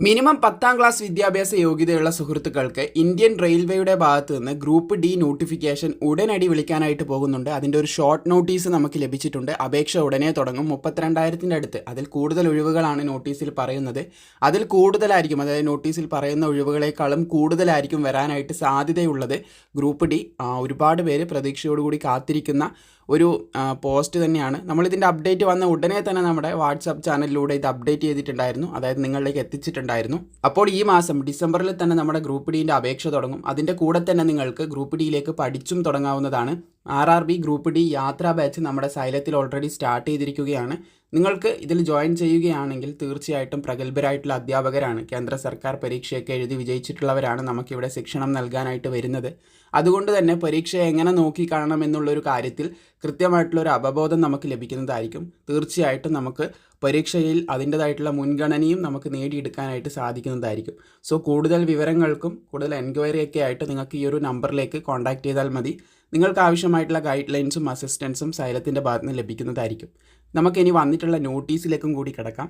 Minimum പത്താം class വിദ്യാഭ്യാസ യോഗ്യതയുള്ള സുഹൃത്തുക്കൾക്ക് ഇന്ത്യൻ റെയിൽവേയുടെ ഭാഗത്തു നിന്ന് ഗ്രൂപ്പ് ഡി നോട്ടിഫിക്കേഷൻ ഉടനടി വിളിക്കാനായിട്ട് പോകുന്നുണ്ട്. അതിന്റെ ഒരു ഷോർട്ട് നോട്ടീസ് നമുക്ക് ലഭിച്ചിട്ടുണ്ട്. അപേക്ഷ ഉടനെ തുടങ്ങും. മുപ്പത്തിരണ്ടായിരത്തിന്റെ അടുത്ത്. അതിൽ കൂടുതൽ ഒഴിവുകളാണ് നോട്ടീസിൽ പറയുന്നത്. അതിൽ കൂടുതലായിരിക്കും അതായത് നോട്ടീസിൽ പറയുന്ന ഒഴിവുകളെക്കാളും കൂടുതലായിരിക്കും വരാനായിട്ട് സാധ്യതയുള്ളത് ഗ്രൂപ്പ് ഡി. ഒരുപാട് പേര് പ്രതീക്ഷയോടുകൂടി കാത്തിരിക്കുന്ന ഒരു പോസ്റ്റ് തന്നെയാണ്. നമ്മളിതിന്റെ അപ്ഡേറ്റ് വന്ന ഉടനെ തന്നെ നമ്മുടെ വാട്സാപ്പ് ചാനലിലൂടെ ഇത് അപ്ഡേറ്റ് ചെയ്തിട്ടുണ്ടായിരുന്നു. അതായത് നിങ്ങളിലേക്ക് എത്തിച്ചിട്ടുണ്ടായിരുന്നു. അപ്പോൾ ഈ മാസം ഡിസംബറിൽ തന്നെ നമ്മുടെ ഗ്രൂപ്പ് ഡിന്റെ അപേക്ഷ തുടങ്ങും. അതിന്റെ കൂടെ തന്നെ നിങ്ങൾക്ക് ഗ്രൂപ്പ് ഡിയിലേക്ക് പഠിച്ചും തുടങ്ങാവുന്നതാണ്. R R B group D യാത്രാ ബാച്ച് നമ്മുടെ സൈലത്തിൽ ഓൾറെഡി സ്റ്റാർട്ട് ചെയ്തിരിക്കുകയാണ്. നിങ്ങൾക്ക് ഇതിൽ ജോയിൻ ചെയ്യുകയാണെങ്കിൽ തീർച്ചയായിട്ടും പ്രഗത്ഭരായിട്ടുള്ള അധ്യാപകരാണ്. കേന്ദ്ര സർക്കാർ പരീക്ഷയൊക്കെ എഴുതി വിജയിച്ചിട്ടുള്ളവരാണ് നമുക്കിവിടെ ശിക്ഷണം നൽകാനായിട്ട് വരുന്നത്. അതുകൊണ്ട് തന്നെ പരീക്ഷ എങ്ങനെ നോക്കി കാണണം എന്നുള്ളൊരു കാര്യത്തിൽ കൃത്യമായിട്ടുള്ളൊരു അവബോധം നമുക്ക് ലഭിക്കുന്നതായിരിക്കും. തീർച്ചയായിട്ടും നമുക്ക് പരീക്ഷയിൽ അതിന്റെതായിട്ടുള്ള മുൻഗണനയും നമുക്ക് നേടിയെടുക്കാനായിട്ട് സാധിക്കുന്നതായിരിക്കും. സോ കൂടുതൽ വിവരങ്ങൾക്കും കൂടുതൽ എൻക്വയറിയൊക്കെ ആയിട്ട് നിങ്ങൾക്ക് ഈ ഒരു നമ്പറിലേക്ക് കോൺടാക്ട് ചെയ്താൽ മതി. നിങ്ങൾക്ക് ആവശ്യമായിട്ടുള്ള ഗൈഡ് ലൈൻസും അസിസ്റ്റൻസും സൈലത്തിന്റെ ഭാഗത്ത് നിന്ന് ലഭിക്കുന്നതായിരിക്കും. നമുക്കിനി വന്നിട്ടുള്ള നോട്ടീസിലേക്കും കൂടി കിടക്കാം.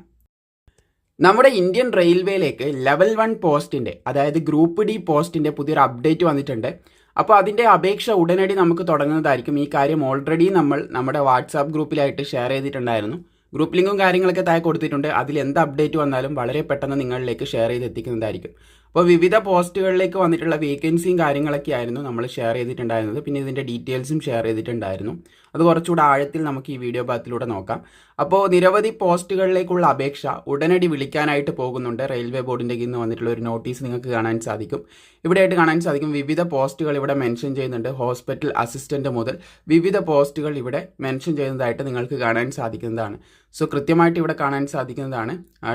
നമ്മുടെ ഇന്ത്യൻ റെയിൽവേയിലേക്ക് ലെവൽ വൺ പോസ്റ്റിന്റെ അതായത് ഗ്രൂപ്പ് ഡി പോസ്റ്റിന്റെ പുതിയൊരു അപ്ഡേറ്റ് വന്നിട്ടുണ്ട്. അപ്പോൾ അതിന്റെ അപേക്ഷ ഉടനടി നമുക്ക് തുടങ്ങുന്നതായിരിക്കും. ഈ കാര്യം ഓൾറെഡി നമ്മൾ നമ്മുടെ വാട്സാപ്പ് ഗ്രൂപ്പിലായിട്ട് ഷെയർ ചെയ്തിട്ടുണ്ടായിരുന്നു. ഗ്രൂപ്പ് ലിങ്കും കാര്യങ്ങളൊക്കെ താഴെ കൊടുത്തിട്ടുണ്ട്. അതിൽ എന്ത് അപ്ഡേറ്റ് വന്നാലും വളരെ പെട്ടെന്ന് നിങ്ങളിലേക്ക് ഷെയർ ചെയ്ത് എത്തിക്കുന്നതായിരിക്കും അപ്പോൾ വിവിധ പോസ്റ്റുകളിലേക്ക് വന്നിട്ടുള്ള വേക്കൻസിയും കാര്യങ്ങളൊക്കെ ആയിരുന്നു നമ്മൾ ഷെയർ ചെയ്തിട്ടുണ്ടായിരുന്നത്. പിന്നെ ഇതിന്റെ ഡീറ്റെയിൽസും ഷെയർ ചെയ്തിട്ടുണ്ടായിരുന്നു. അത് കുറച്ചുകൂടെ ആഴത്തിൽ നമുക്ക് ഈ വീഡിയോ ഭാഗത്തിലൂടെ നോക്കാം. അപ്പോൾ നിരവധി പോസ്റ്റുകളിലേക്കുള്ള അപേക്ഷ ഉടനടി വിളിക്കാനായിട്ട് പോകുന്നുണ്ട്. റെയിൽവേ ബോർഡിന്റെ നിന്ന് വന്നിട്ടുള്ള ഒരു നോട്ടീസ് നിങ്ങൾക്ക് കാണാൻ സാധിക്കും. ഇവിടെയായിട്ട് കാണാൻ സാധിക്കും വിവിധ പോസ്റ്റുകൾ ഇവിടെ മെൻഷൻ ചെയ്യുന്നുണ്ട്. ഹോസ്പിറ്റൽ അസിസ്റ്റന്റ് മുതൽ വിവിധ പോസ്റ്റുകൾ ഇവിടെ മെൻഷൻ ചെയ്യുന്നതായിട്ട് നിങ്ങൾക്ക് കാണാൻ സാധിക്കുന്നതാണ്. സോ കൃത്യമായിട്ട് ഇവിടെ കാണാൻ സാധിക്കുന്നതാണ്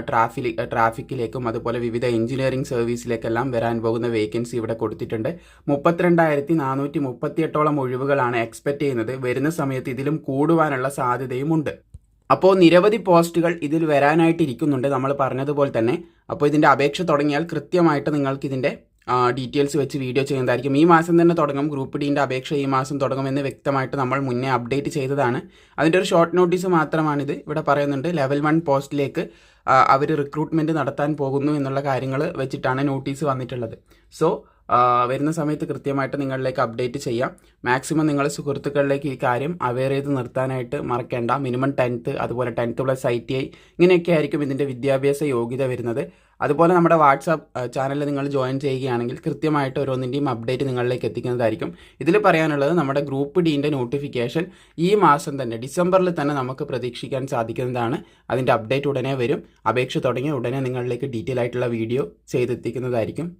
ട്രാഫിലി ട്രാഫിക്കിലേക്കും അതുപോലെ വിവിധ എഞ്ചിനീയറിംഗ് സർവീസിലേക്കെല്ലാം വരാൻ പോകുന്ന വേക്കൻസി ഇവിടെ കൊടുത്തിട്ടുണ്ട്. മുപ്പത്തിരണ്ടായിരത്തി നാനൂറ്റി മുപ്പത്തിയെട്ടോളം ഒഴിവുകളാണ് എക്സ്പെക്ട് ചെയ്യുന്നത്. വരുന്ന സമയത്ത് ഇതിലും കൂടുവാനുള്ള സാധ്യതയുമുണ്ട്. അപ്പോൾ നിരവധി പോസ്റ്റുകൾ ഇതിൽ വരാനായിട്ടിരിക്കുന്നുണ്ട്. നമ്മൾ പറഞ്ഞതുപോലെ തന്നെ അപ്പോൾ ഇതിന്റെ അപേക്ഷ തുടങ്ങിയാൽ കൃത്യമായിട്ട് നിങ്ങൾക്ക് ഇതിന്റെ ഡീറ്റെയിൽസ് വെച്ച് വീഡിയോ ചെയ്യുന്നതായിരിക്കും. ഈ മാസം തന്നെ തുടങ്ങും. ഗ്രൂപ്പ് ഡീന്റെ അപേക്ഷ ഈ മാസം തുടങ്ങുമെന്ന് വ്യക്തമായിട്ട് നമ്മൾ മുന്നേ അപ്ഡേറ്റ് ചെയ്തതാണ്. അതിന്റെ ഒരു ഷോർട്ട് നോട്ടീസ് മാത്രമാണിത്. ഇവിടെ പറയുന്നുണ്ട് ലെവൽ വൺ പോസ്റ്റിലേക്ക് അവർ റിക്രൂട്ട്മെന്റ് നടത്താൻ പോകുന്നു എന്നുള്ള കാര്യങ്ങൾ വെച്ചിട്ടാണ് നോട്ടീസ് വന്നിട്ടുള്ളത്. സോ വരുന്ന സമയത്ത് കൃത്യമായിട്ട് നിങ്ങളിലേക്ക് അപ്ഡേറ്റ് ചെയ്യാം. മാക്സിമം നിങ്ങൾ സുഹൃത്തുക്കളിലേക്ക് ഈ കാര്യം അവെയർ ചെയ്ത് നിർത്താനായിട്ട് മറക്കേണ്ട. മിനിമം ടെൻത്ത് അതുപോലെ tenth plus I T I ഇങ്ങനെയൊക്കെ ആയിരിക്കും ഇതിന്റെ വിദ്യാഭ്യാസ യോഗ്യത വരുന്നത്. അതുപോലെ നമ്മുടെ വാട്സാപ്പ് ചാനലിൽ നിങ്ങൾ ജോയിൻ ചെയ്യുകയാണെങ്കിൽ കൃത്യമായിട്ട് ഓരോന്നിന്റെയും അപ്ഡേറ്റ് നിങ്ങളിലേക്ക് എത്തിക്കുന്നതായിരിക്കും. ഇതിൽ പറയാനുള്ളത് നമ്മുടെ ഗ്രൂപ്പ് ഡീന്റെ നോട്ടിഫിക്കേഷൻ ഈ മാസം തന്നെ ഡിസംബറിൽ തന്നെ നമുക്ക് പ്രതീക്ഷിക്കാൻ സാധിക്കുന്നതാണ്. അതിന്റെ അപ്ഡേറ്റ് ഉടനെ വരും. അപേക്ഷ തുടങ്ങി ഉടനെ നിങ്ങളിലേക്ക് ഡീറ്റെയിൽ ആയിട്ടുള്ള വീഡിയോ ചെയ്തെത്തിക്കുന്നതായിരിക്കും.